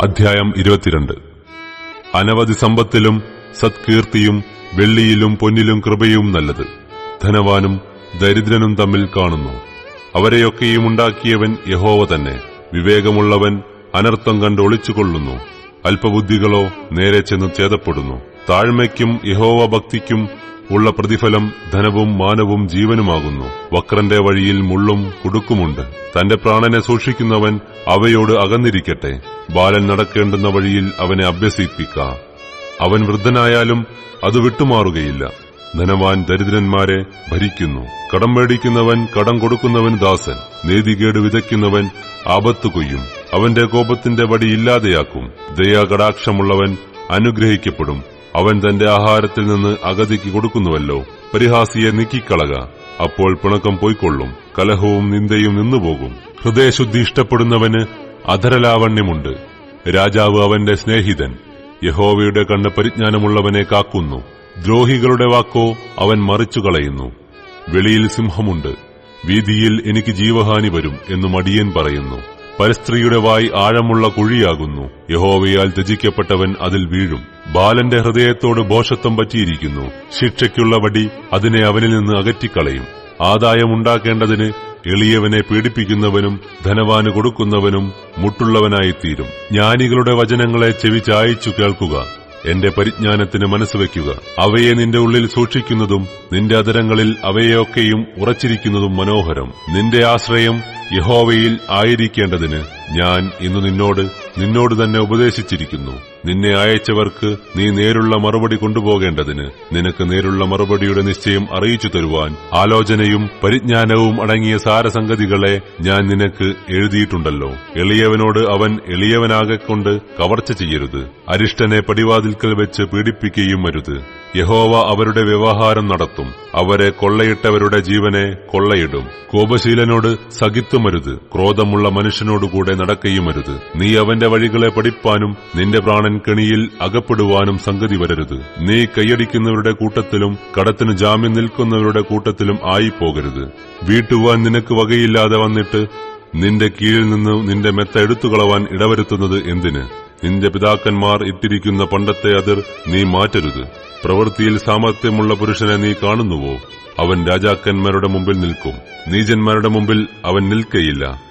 അധ്യായം ഇരുപത്തിരണ്ട്. അനവധി സമ്പത്തിലും സത്കീർത്തിയും വെള്ളിയിലും പൊന്നിലും കൃപയും നല്ലത്. ധനവാനും ദരിദ്രനും തമ്മിൽ കാണുന്നു. അവരെയൊക്കെയും ഉണ്ടാക്കിയവൻ യഹോവ തന്നെ. വിവേകമുള്ളവൻ അനർത്ഥം കണ്ട് ഒളിച്ചുകൊള്ളുന്നു. അല്പബുദ്ധികളോ നേരെ ചെന്ന് ഛേദപ്പെടുന്നു. താഴ്മയ്ക്കും യഹോവ ഭക്തിക്കും ഉള്ള പ്രതിഫലം ധനവും മാനവും ജീവനുമാകുന്നു. വക്രന്റെ വഴിയിൽ മുള്ളും കുടുക്കുമുണ്ട്. തന്റെ പ്രാണനെ സൂക്ഷിക്കുന്നവൻ അവയോട് അകന്നിരിക്കട്ടെ. ബാലൻ നടക്കേണ്ടുന്ന വഴിയിൽ അവനെ അഭ്യസിപ്പിക്ക. അവൻ വൃദ്ധനായാലും അത് വിട്ടുമാറുകയില്ല. ധനവാൻ ദരിദ്രന്മാരെ ഭരിക്കുന്നു. കടം മേടിക്കുന്നവൻ കടം കൊടുക്കുന്നവൻ ദാസൻ. നീതികേട് വിതയ്ക്കുന്നവൻ ആപത്തു കൊയ്യും. അവന്റെ കോപത്തിന്റെ വടി ഇല്ലാതെയാക്കും. ദയാകടാക്ഷമുള്ളവൻ അനുഗ്രഹിക്കപ്പെടും. അവൻ തന്റെ ആഹാരത്തിൽ നിന്ന് അഗതിക്ക് കൊടുക്കുന്നുവല്ലോ. പരിഹാസിയെ നീക്കിക്കളക. അപ്പോൾ പിണക്കം പോയിക്കൊള്ളും. കലഹവും നിന്ദയും നിന്നുപോകും. ഹൃദയശുദ്ധി ഇഷ്ടപ്പെടുന്നവന് അധരലാവണ്യമുണ്ട്. രാജാവ് അവന്റെ സ്നേഹിതൻ. യഹോവയുടെ കണ്ണ് പരിജ്ഞാനമുള്ളവനെ കാക്കുന്നു. ദ്രോഹികളുടെ വാക്കോ അവൻ മറിച്ചു കളയുന്നു വെളിയിൽ സിംഹമുണ്ട്. വീതിയിൽ എനിക്ക് ജീവഹാനി വരും എന്നു മടിയൻ പറയുന്നു. പരസ്ത്രീയുടെ വായി ആഴമുള്ള കുഴിയാകുന്നു. യഹോവയാൽ ത്യജിക്കപ്പെട്ടവൻ അതിൽ വീഴും. ബാലന്റെ ഹൃദയത്തോട് ബോഷത്വം പറ്റിയിരിക്കുന്നു. ശിക്ഷയ്ക്കുള്ള വടി അതിനെ അവനിൽ നിന്ന് അകറ്റിക്കളയും. ആദായമുണ്ടാക്കേണ്ടതിന് എളിയവനെ പീഡിപ്പിക്കുന്നവനും ധനവാന് കൊടുക്കുന്നവനും മുട്ടുള്ളവനായിത്തീരും. ജ്ഞാനികളുടെ വചനങ്ങളെ ചെവി ചായച്ചു കേൾക്കുക. എന്റെ പരിജ്ഞാനത്തിന് മനസ്സുവെക്കുക അവയെ നിന്റെ ഉള്ളിൽ സൂക്ഷിക്കുന്നതും നിന്റെ അതരങ്ങളിൽ അവയെയൊക്കെയും ഉറച്ചിരിക്കുന്നതും മനോഹരം. നിന്റെ ആശ്രയം യഹോവയിൽ ആയിരിക്കേണ്ടതിന് ഞാൻ ഇന്ന് നിന്നോട് നിന്നോട് തന്നെ ഉപദേശിച്ചിരിക്കുന്നു. നിന്നെ അയച്ചവർക്ക് നീ നേരുള്ള മറുപടി കൊണ്ടുപോകേണ്ടതിന് നിനക്ക് നേരുള്ള മറുപടിയുടെ നിശ്ചയം അറിയിച്ചു തരുവാൻ ആലോചനയും പരിജ്ഞാനവും അടങ്ങിയ സാരസംഗതികളെ ഞാൻ നിനക്ക് എഴുതിയിട്ടുണ്ടല്ലോ. എളിയവനോട് അവൻ എളിയവനാകെക്കൊണ്ട് കവർച്ച ചെയ്യരുത്. അരിഷ്ടനെ പടിവാതിൽക്കൽ വെച്ച് പീഡിപ്പിക്കുകയും അരുത്. യഹോവ അവരുടെ വ്യവഹാരം നടത്തും. അവരെ കൊള്ളയിട്ടവരുടെ ജീവനെ കൊള്ളയിടും. കോപശീലനോട് സഹിത്തുമരുത്. ക്രോധമുള്ള മനുഷ്യനോടുകൂടെ നടക്കയുമരുത്. നീ അവന്റെ വഴികളെ പഠിപ്പാനും നിന്റെ പ്രാണൻ കെണിയിൽ അകപ്പെടുവാനും സംഗതി വരരുത്. നീ കൈയടിക്കുന്നവരുടെ കൂട്ടത്തിലും കടത്തിന് ജാമ്യം നിൽക്കുന്നവരുടെ കൂട്ടത്തിലും ആയിപ്പോകരുത്. വീട്ടുവാൻ നിനക്ക് വകയില്ലാതെ വന്നിട്ട് നിന്റെ കീഴിൽ നിന്ന് നിന്റെ മെത്ത എടുത്തുകളവാൻ ഇടവരുത്തുന്നത് എന്തിന്? നിന്റെ പിതാക്കന്മാർ ഇട്ടിരിക്കുന്ന പണ്ടത്തെ അതിർ നീ മാറ്റരുത്. പ്രവൃത്തിയിൽ സാമർത്ഥ്യമുള്ള പുരുഷനെ നീ കാണുന്നുവോ? അവൻ രാജാക്കന്മാരുടെ മുമ്പിൽ നിൽക്കും. നീചന്മാരുടെ മുമ്പിൽ അവൻ നിൽക്കയില്ല.